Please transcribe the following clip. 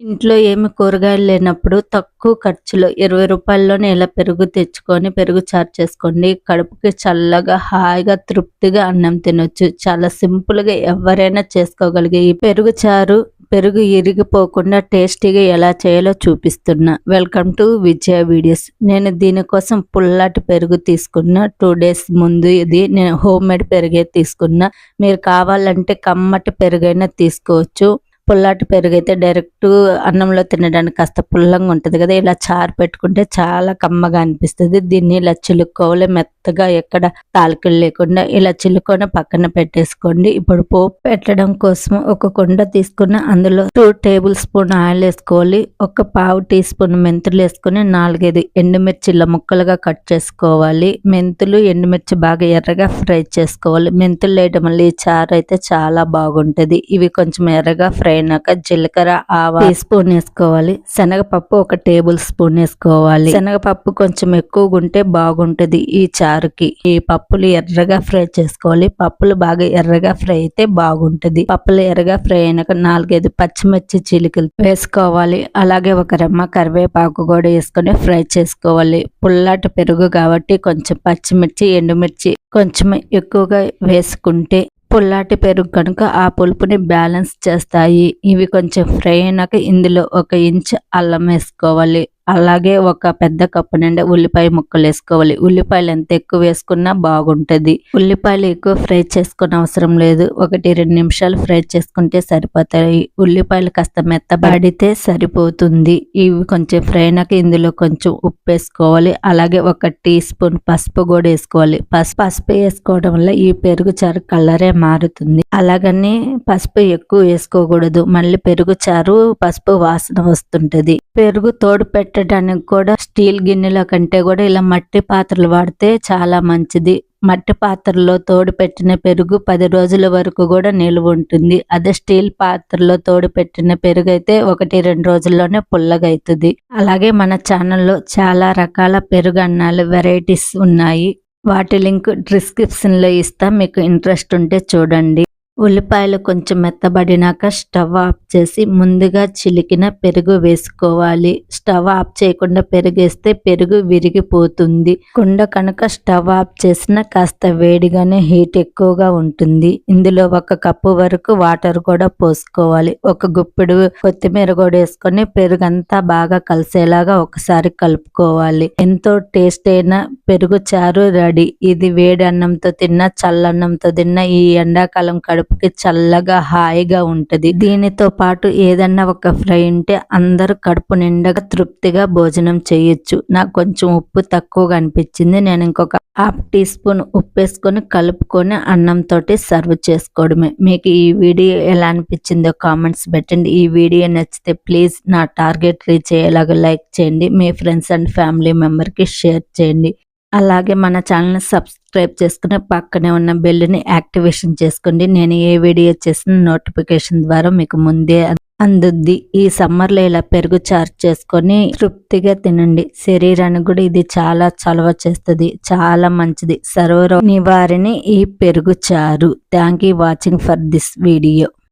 ఇంట్లో ఏమి కూరగాయలు లేనప్పుడు తక్కువ ఖర్చులో ఇరవై రూపాయల్లోనే ఇలా పెరుగు తెచ్చుకొని పెరుగు చారు చేసుకోండి. కడుపుకి చల్లగా హాయిగా తృప్తిగా అన్నం తినొచ్చు. చాలా సింపుల్గా ఎవరైనా చేసుకోగలిగే ఈ పెరుగు చారు పెరుగు ఇరిగిపోకుండా టేస్టీగా ఎలా చేయాలో చూపిస్తున్నా. Welcome to Vijaya videos. నేను దీనికోసం పుల్లటి పెరుగు తీసుకున్న. టూ డేస్ ముందు ఇది నేను హోమ్ మేడ్ పెరుగే తీసుకున్నా. మీరు కావాలంటే కమ్మటి పెరుగైనా తీసుకోవచ్చు. పుల్లాటి పెరుగు అయితే డైరెక్ట్ అన్నంలో తినడానికి కాస్త పుల్లంగా ఉంటుంది కదా ఇలా చారు పెట్టుకుంటే చాలా కమ్మగా అనిపిస్తుంది. దీన్ని ఇలా చిలుక్కోవాలి మెత్తగా ఎక్కడ తాలికలు లేకుండా ఇలా చిలుకొని పక్కన పెట్టేసుకోండి. ఇప్పుడు పోపు పెట్టడం కోసం ఒక కుండ తీసుకుని అందులో టూ టేబుల్ స్పూన్ ఆయిల్ వేసుకోవాలి. ఒక పావు టీ స్పూన్ మెంతులు వేసుకుని నాలుగైదు ఎండుమిర్చిల ముక్కలుగా కట్ చేసుకోవాలి. మెంతులు ఎండుమిర్చి బాగా ఎర్రగా ఫ్రై చేసుకోవాలి. మెంతులు వేయడం వల్ల ఈ చారు అయితే చాలా బాగుంటది. ఇవి కొంచెం ఎర్రగా ఫ్రై అయినాక జీలకర్ర ఆవా టీ స్పూన్ వేసుకోవాలి. శనగపప్పు ఒక టేబుల్ స్పూన్ వేసుకోవాలి. శనగపప్పు కొంచెం ఎక్కువగా ఉంటే బాగుంటది ఈ చారుకి. ఈ పప్పులు ఎర్రగా ఫ్రై చేసుకోవాలి. పప్పులు బాగా ఎర్రగా ఫ్రై అయితే బాగుంటది. పప్పులు ఎర్రగా ఫ్రై అయినాక నాలుగైదు పచ్చిమిర్చి చిలికలు వేసుకోవాలి. అలాగే ఒక రెమ్మ కరివేపాకు కూడా వేసుకొని ఫ్రై చేసుకోవాలి. పుల్లటి పెరుగు కాబట్టి కొంచెం పచ్చిమిర్చి ఎండుమిర్చి కొంచెం ఎక్కువగా వేసుకుంటే పుల్లాటి పెరుగు కనుక ఆ పులుపుని బ్యాలెన్స్ చేస్తాయి. ఇవి కొంచెం ఫ్రై అయినాక ఇందులో ఒక ఇంచ్ అల్లం వేసుకోవాలి. అలాగే ఒక పెద్ద కప్పు నిండా ఉల్లిపాయ ముక్కలు వేసుకోవాలి. ఉల్లిపాయలు ఎంత ఎక్కువ వేసుకున్నా బాగుంటది. ఉల్లిపాయలు ఎక్కువ ఫ్రై చేసుకునే అవసరం లేదు. ఒకటి రెండు నిమిషాలు ఫ్రై చేసుకుంటే సరిపోతాయి. ఉల్లిపాయలు కాస్త మెత్తబడితే సరిపోతుంది. ఇవి కొంచెం ఫ్రై అయినాక ఇందులో కొంచెం ఉప్పు వేసుకోవాలి. అలాగే ఒక టీ స్పూన్ పసుపు కూడా వేసుకోవాలి. పసుపు పసుపు వేసుకోవడం వల్ల ఈ పెరుగు చారు కలరే మారుతుంది. అలాగని పసుపు ఎక్కువ వేసుకోకూడదు. మళ్ళీ పెరుగు చారు పసుపు వాసన వస్తుంటది. పెరుగు తోడు పెట్టడానికి కూడా స్టీల్ గిన్నెల కంటే కూడా ఇలా మట్టి పాత్రలు వాడితే చాలా మంచిది. మట్టి పాత్రలో తోడు పెట్టిన పెరుగు పది రోజుల వరకు కూడా నిలువ ఉంటుంది. అదే స్టీల్ పాత్రలో తోడు పెట్టిన పెరుగు అయితే ఒకటి రెండు రోజుల్లోనే పుల్లగా అవుతుంది అలాగే మన ఛానల్లో చాలా రకాల పెరుగు అన్నాలు వెరైటీస్ ఉన్నాయి. వాటి లింక్ డిస్క్రిప్షన్లో ఇస్తా. మీకు ఇంట్రెస్ట్ ఉంటే చూడండి. ఉల్లిపాయలు కొంచెం మెత్తబడినాక స్టవ్ ఆఫ్ చేసి ముందుగా చిలికిన పెరుగు వేసుకోవాలి. స్టవ్ ఆఫ్ చేయకుండా పెరుగు వేస్తే పెరుగు విరిగిపోతుంది. కుండ కనుక స్టవ్ ఆఫ్ చేసిన కాస్త వేడిగానే హీట్ ఎక్కువగా ఉంటుంది. ఇందులో ఒక కప్పు వరకు వాటర్ కూడా పోసుకోవాలి. ఒక గుప్పెడు కొత్తిమీర కూడా వేసుకొని పెరుగు అంతా బాగా కలిసేలాగా ఒకసారి కలుపుకోవాలి. ఎంతో టేస్ట్ అయిన పెరుగు చారు రెడీ. ఇది వేడి అన్నంతో తిన్నా చల్లన్నంతో తిన్నా ఈ ఎండాకాలం కడుపు కడుపుకి చల్లగా హాయిగా ఉంటది. దీనితో పాటు ఏదన్నా ఒక ఫ్రై ఉంటే అందరూ కడుపు నిండగా తృప్తిగా భోజనం చేయొచ్చు. నాకు కొంచెం ఉప్పు తక్కువగా అనిపించింది. నేను ఇంకొక హాఫ్ టీ స్పూన్ ఉప్పు వేసుకొని కలుపుకొని అన్నంతో సర్వ్ చేసుకోవడమే. మీకు ఈ వీడియో ఎలా అనిపించిందో కామెంట్స్ పెట్టండి. ఈ వీడియో నచ్చితే ప్లీజ్ నా టార్గెట్ రీచ్ అయ్యేలాగా లైక్ చేయండి. మీ ఫ్రెండ్స్ అండ్ ఫ్యామిలీ మెంబర్కి షేర్ చేయండి. అలాగే మన ఛానల్ని సబ్స్క్రైబ్ చేసుకుని పక్కనే ఉన్న బెల్ని యాక్టివేషన్ చేసుకోండి. నేను ఏ వీడియో చేసిన నోటిఫికేషన్ ద్వారా మీకు ముందే అందుద్ది. ఈ సమ్మర్లో ఇలా పెరుగు చార్జ్ చేసుకొని తృప్తిగా తినండి. శరీరానికి కూడా ఇది చాలా చలవ చేస్తుంది చాలా మంచిది. సర్వరో నివారిని ఈ పెరుగు చారు. Thank you watching for this video.